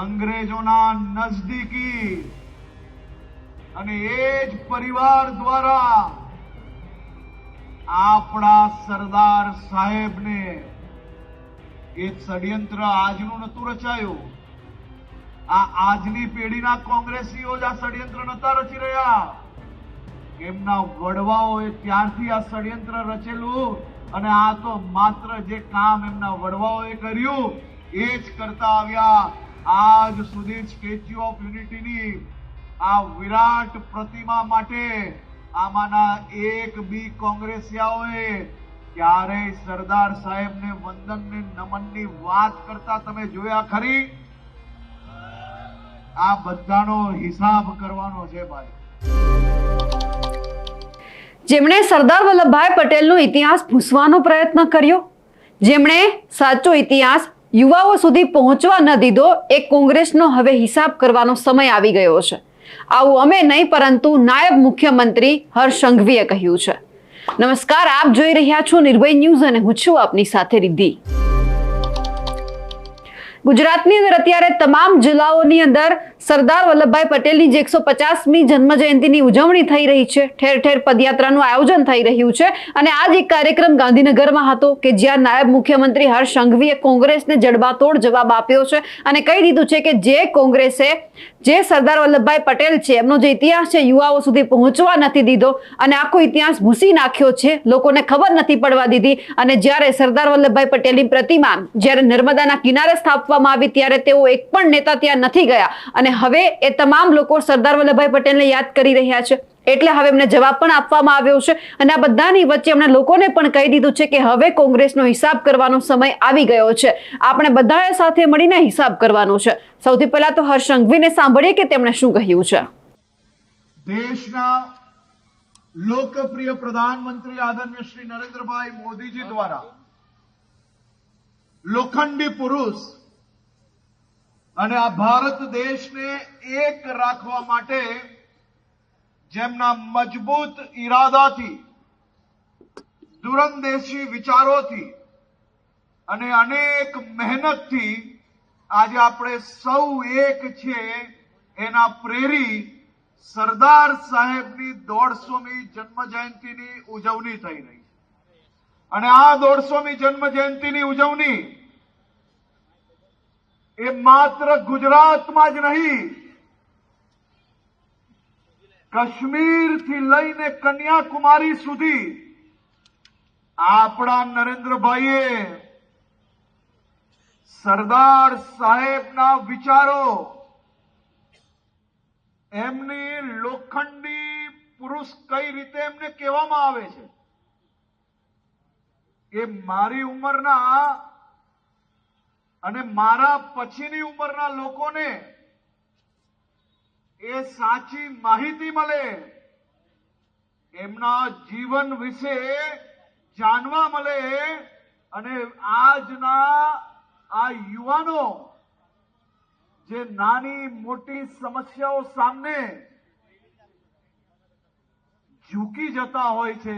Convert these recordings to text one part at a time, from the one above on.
અંગ્રેજોના નજદીકી અને એ જ પરિવાર દ્વારા આપણા સરદાર સાહેબને એ ષડયંત્ર આજનું નતું રચાયું. આ આજની પેઢીના કોંગ્રેસીઓ જ આ ષડયંત્ર નતા રચી રહ્યા. એમના વડવાઓએ ત્યારથી આ ષડયંત્ર રચેલું અને આ તો માત્ર જે કામ એમના વડવાઓએ કર્યું, એ જ કરતા આવ્યા આજ સુધી સ્ટેચ્યુ ઓફ યુનિટીની આ વિરાટ પ્રતિમા માટે આમાંના એક બી કોંગ્રેસિયાઓએ ક્યારેય સરદાર સાહેબને વંદનને નમનની વાત કરતા તમે જોયા ખરી? આ બધાનો હિસાબ કરવાનો છે ભાઈ. જેમણે સરદાર વલ્લભભાઈ પટેલનો ઇતિહાસ ભૂસવાનો પ્રયત્ન કર્યો, જેમણે સાચો ઇતિહાસ યુવાઓ સુધી પહોંચવા ન દીધો, એ કોંગ્રેસનો હવે હિસાબ કરવાનો સમય આવી ગયો છે. આવું અમે નહીં, પરંતુ નાયબ મુખ્યમંત્રી હર્ષ સંઘવીએ કહ્યું છે. નમસ્કાર, આપ જોઈ રહ્યા છો નિર્ભય ન્યૂઝ અને હું છું આપની સાથે રિદ્ધિ. ગુજરાતની અંદર અત્યારે તમામ જિલ્લાઓની અંદર સરદાર વલ્લભભાઈ પટેલની જે એકસો પચાસમી જન્મ જયંતિની ઉજવણી થઈ રહી છે, ઠેર ઠેર પદયાત્રાનું આયોજન થઈ રહ્યું છે અને આ જ એક કાર્યક્રમ ગાંધીનગરમાં હતો કે જ્યાં નાયબ મુખ્યમંત્રી હર્ષ સંઘવીએ કોંગ્રેસને જડબાતોડ જવાબ આપ્યો છે અને કહી દીધું છે કે જે કોંગ્રેસે, જે સરદાર વલ્લભભાઈ પટેલ છે, એમનો જે ઇતિહાસ છે, યુવાઓ સુધી પહોંચવા નથી દીધો અને આખો ઇતિહાસ ભૂસી નાખ્યો છે, લોકોને ખબર નથી પડવા દીધી અને જ્યારે સરદાર વલ્લભભાઈ પટેલની પ્રતિમા જ્યારે નર્મદાના કિનારે સ્થાપવામાં આવી, ત્યારે તેઓ એક પણ નેતા ત્યાં નથી ગયા અને હવે એ તમામ લોકો સરદાર વલ્લભભાઈ પટેલને યાદ કરી રહ્યા છે. એટલે હવે એમને જવાબ પણ આપવામાં આવ્યો છે. અને આ બધાની વચ્ચે એમણે લોકોને પણ કહી દીધું છે કે હવે કોંગ્રેસનો હિસાબ કરવાનો સમય આવી ગયો છે. આપણે બધાએ સાથે મળીને હિસાબ કરવાનો છે. સૌથી પહેલા તો હર્ષ સંઘવીને સાંભળીએ કે તેમણે શું કહ્યું છે. દેશના લોકપ્રિય પ્રધાનમંત્રી આદરણીય શ્રી નરેન્દ્રભાઈ મોદીજી દ્વારા લોખંડી પુરુષ અને આ ભારત દેશને એક રાખવા માટે જેમના મજબૂત ઈરાદાથી, દૂરંદેશી વિચારોથી અને અનેક મહેનતથી આજે આપણે સૌ એક છે એના પ્રેરી સરદાર સાહેબની દોઢસોમી જન્મ જયંતિની ઉજવણી થઈ રહી છે. અને આ દોઢસોમી જન્મ જયંતિની ઉજવણી એ માત્ર ગુજરાતમાં જ નહીં, કાશ્મીરથી લઈને કન્યાકુમારી સુધી આપણા નરેન્દ્રભાઈએ સરદાર સાહેબના વિચારો, એમની લોખંડી પુરુષ કઈ રીતે એમને કહેવામાં આવે છે? એ મારી ઉંમરના અને મારા પછીની ઉંમરના લોકોને એ સાચી માહિતી મળે. એમના જીવન વિશે જાણવા મળે અને આજના આ યુવાનો જે નાની મોટી સમસ્યાઓ સામે ઝૂકી જતા હોય છે,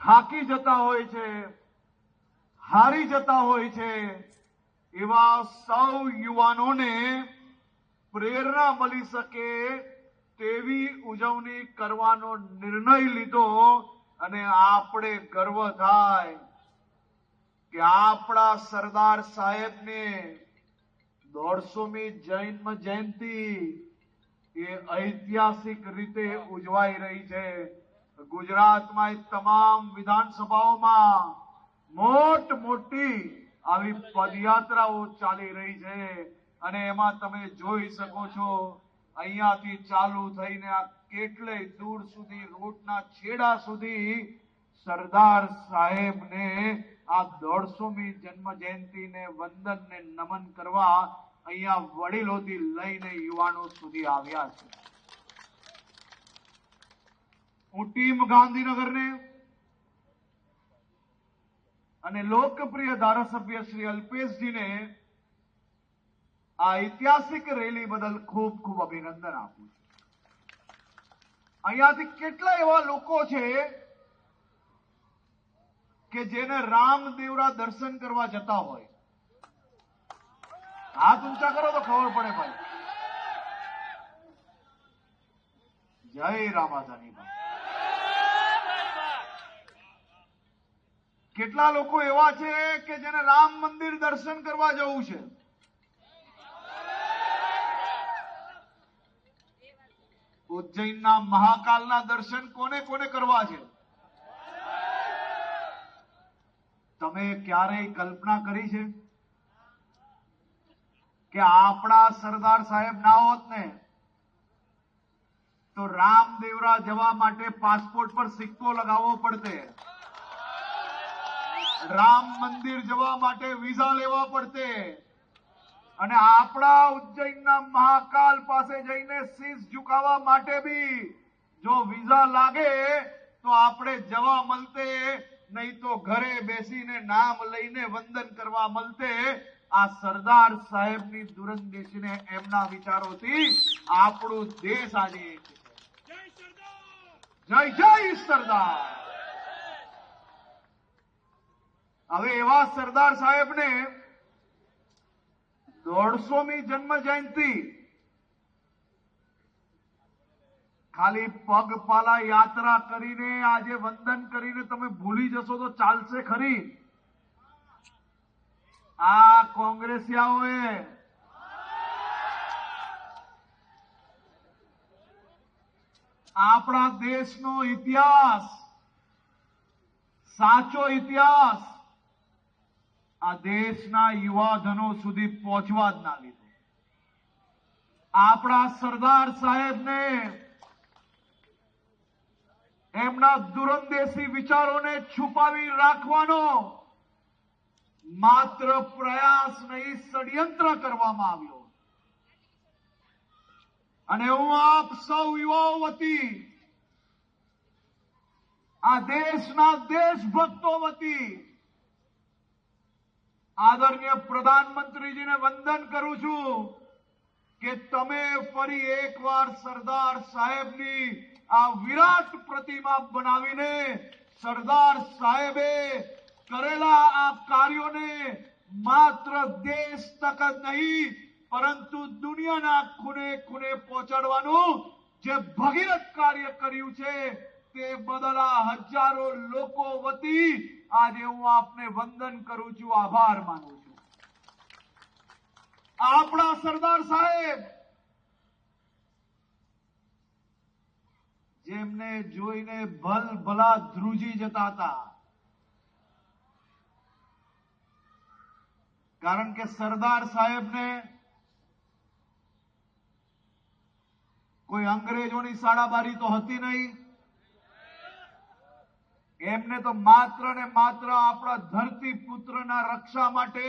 થાકી જતા હોય છે હારી જતા હોય છે. એવા સૌ યુવાનોને પ્રેરણા મળી શકે તેવી ઉજવણી કરવાનો નિર્ણય લીધો અને આપણે ગર્વ થાય કે આપણા સરદાર સાહેબને દોઢસોમી જન્મ જયંતિ એ ઐતિહાસિક રીતે ઉજવાઈ રહી છે. ગુજરાતમાં તમામ વિધાનસભાઓમાં મોટ મોટી આવી પદયાત્રાઓ ચાલી રહી છે અને એમાં તમે જોઈ શકો છો, અહીંયાથી ચાલુ થઈને આ કેટલેય દૂર સુધી, રોડના છેડા સુધી સરદાર સાહેબને આ દોઢસોમી જન્મ જયંતિને વંદન ને નમન કરવા અહીંયા વડીલોથી લઈને યુવાનો સુધી આવ્યા છે. હું ટીમ ગાંધીનગરને અને લોકપ્રિય ધારાસભ્ય શ્રી અલ્પેશજીને આ ઐતિહાસિક રેલી બદલ ખૂબ ખૂબ અભિનંદન આપું છું. અહીંયાથી કેટલા એવા લોકો છે કે જેને રામદેવરા દર્શન કરવા જતા હોય. હાથ ઊંચા કરો તો ખબર પડે ભાઈ. જય રામાધાની ભાઈ કેટલા લોકો એવા છે કે જેને રામ મંદિર દર્શન કરવા જવું છે? ઉજ્જૈનના મહાકાલના દર્શન કોને કોને કરવા છે? તમે ક્યારેય કલ્પના કરી છે કે આપણા સરદાર સાહેબ ના હોત ને, તો રામદેવરા જવા માટે પાસપોર્ટ પર સિક્કો લગાવવો પડતે. રામ મંદિર જવા માટે વિઝા લેવા પડતે અને આપણા ઉજ્જૈનના મહાકાલ પાસે જઈને શીશ ઝુકાવવા માટે બી જો વિઝા લાગે તો આપણે જવા મળતે, નહીં તો ઘરે બેસીને નામ લઈને વંદન કરવા મળતે. આ સરદાર સાહેબની દૂરંદેશીને એમના વિચારોથી આપણું દેશ આજે એક છે જય જય સરદાર! હવે એવા સરદાર સાહેબને દોઢસોમી જન્મ જયંતિ ખાલી પગપાલા યાત્રા કરીને, આજે વંદન કરીને તમે ભૂલી જશો તો ચાલશે ખરી. આ કોંગ્રેસિયાઓએ આપણા દેશનો ઇતિહાસ, સાચો ઇતિહાસ આ દેશના યુવાધનો સુધી પહોંચવા જ ના લીધો. આપણા સરદાર સાહેબને એમના દુરંદેશી વિચારોને છુપાવી રાખવાનો માત્ર પ્રયાસ નહીં, ષડયંત્ર કરવામાં આવ્યો. અને હું આપ સૌ યુવાઓ વતી, આ દેશના દેશભક્તો વતી આદરણીય પ્રધાનમંત્રીજીને વંદન કરું છું કે તમે ફરી એકવાર સરદાર સાહેબની આ વિરાટ પ્રતિમા બનાવીને સરદાર સાહેબે કરેલા આ કાર્યોને માત્ર દેશ તક જ નહીં, પરંતુ દુનિયાના ખૂને ખૂને પહોંચાડવાનું જે ભગીરથ કાર્ય કર્યું છે તે બદલા હજારો લોકો વતી આજે હું આપને વંદન કરું છું, આભાર માનું છું. આપણા સરદાર સાહેબ જેમને જોઈને ભલ ભલા ધ્રુજી જતા હતા. કારણ કે સરદાર સાહેબને કોઈ અંગ્રેજોની સાડાબારી તો હતી નહીં. એમને તો માત્ર ને માત્ર આપણા ધરતી પુત્રના રક્ષા માટે,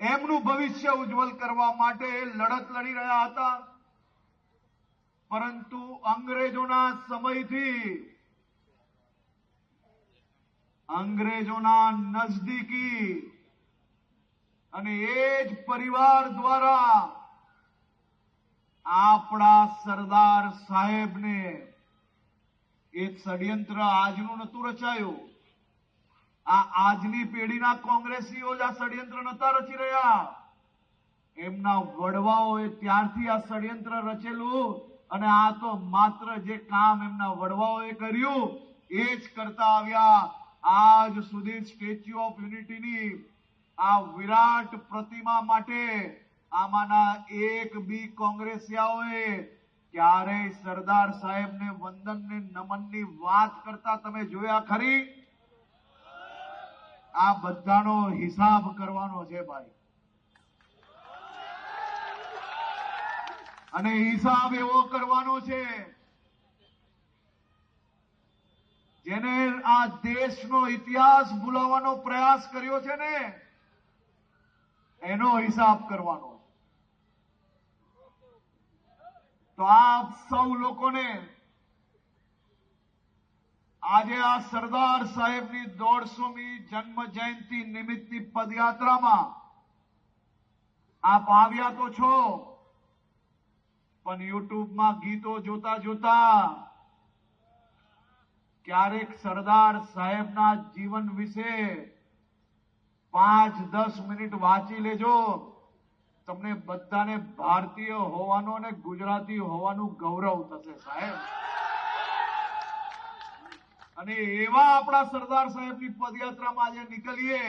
એમનું ભવિષ્ય ઉજ્જવલ કરવા માટે લડત લડી રહ્યા હતા. પરંતુ અંગ્રેજોના સમયથી, અંગ્રેજોના નજદીકી અને એ જ પરિવાર દ્વારા આપણા સરદાર સાહેબને એક ષડયંત્ર આજનું નતું રચાયું. આ આજની પેઢીના કોંગ્રેસીઓ જ આ ષડયંત્ર નતા રચી રહ્યા. એમના વડવાઓએ ત્યારથી આ ષડયંત્ર રચેલું અને આ તો માત્ર જે કામ એમના વડવાઓએ કર્યું, એ જ કરતા આવ્યા. આજ સુધી સ્ટેચ્યુ ઓફ યુનિટીની આ વિરાટ પ્રતિમા માટે આમાંના એક બી કોંગ્રેસિયાઓએ ક્યારેય સરદાર સાહેબને વંદન ને નમનની વાત કરતા તમે જોયા ખરી? આ બધાનો હિસાબ કરવાનો છે ભાઈ. અને હિસાબ એવો કરવાનો છે, જેને આ દેશનો ઇતિહાસ ભૂલાવવાનો પ્રયાસ કર્યો છે ને, એનો હિસાબ કરવાનો તો આપ સૌ લોકોને આજે આ સરદાર સાહેબની દોઢસોમી જન્મ જયંતિ નિમિત્તની પદયાત્રામાં આપ આવ્યા તો છો, પણ યુટ્યુબમાં ગીતો જોતા જોતા ક્યારેક સરદાર સાહેબના જીવન વિશે પાંચ દસ મિનિટ વાંચી લેજો. તમને બધાને ભારતીય હોવાનો અને ગુજરાતી હોવાનું ગૌરવ થશે, સાહેબ. અને એવા આપણા સરદાર સાહેબની પદયાત્રામાં આજે નીકળીએ,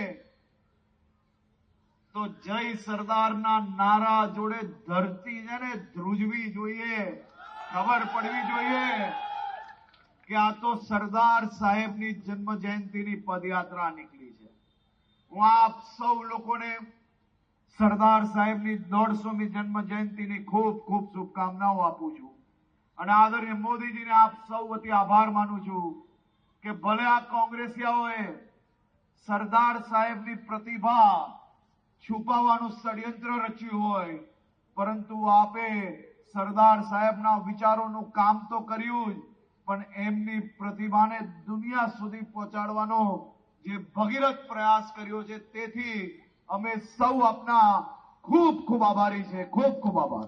તો જય સરદારના નારા જોડે ધરતી છે ને ધ્રુજવી જોઈએ. ખબર પડવી જોઈએ કે આ તો સરદાર સાહેબની જન્મ જયંતિની પદયાત્રા નીકળી છે. હું આપ સૌ લોકોને સરદાર સાહેબની દોઢસોમી જન્મ જયંતિની ખૂબ ખૂબ શુભકામનાઓ આપું છું. અને આદરણીય મોદીજીને આપ સૌ વતી આભાર માનું છું કે ભલે આ કોંગ્રેસિયાઓએ સરદાર સાહેબની પ્રતિભા છુપાવવાનું ષડયંત્ર રચ્યું હોય, પરંતુ આપે સરદાર સાહેબના વિચારોનું કામ તો કર્યું જ, પણ એમની પ્રતિભાને દુનિયા સુધી પહોંચાડવાનો જે ભગીરથ પ્રયાસ કર્યો છે, તેથી અમે સૌ આપના ખૂબ ખૂબ આભારી છે ખૂબ ખૂબ આભાર.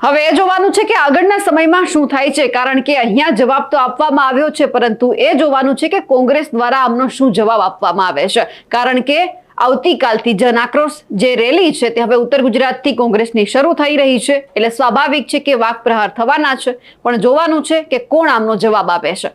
હવે એ જોવાનું છે કે આગળના સમયમાં શું થાય છે, કારણ કે અહીંયા જવાબ તો આપવામાં આવ્યો છે, પરંતુ એ જોવાનું છે કે કોંગ્રેસ દ્વારા આમનો શું જવાબ આપવામાં આવે છે. કારણ કે આવતીકાલથી જન આક્રોશ જે રેલી છે તે હવે ઉત્તર ગુજરાતથી કોંગ્રેસની શરૂ થઈ રહી છે. એટલે સ્વાભાવિક છે કે વાક પ્રહાર થવાના છે. પણ જોવાનું છે કે કોણ આમનો જવાબ આપે છે.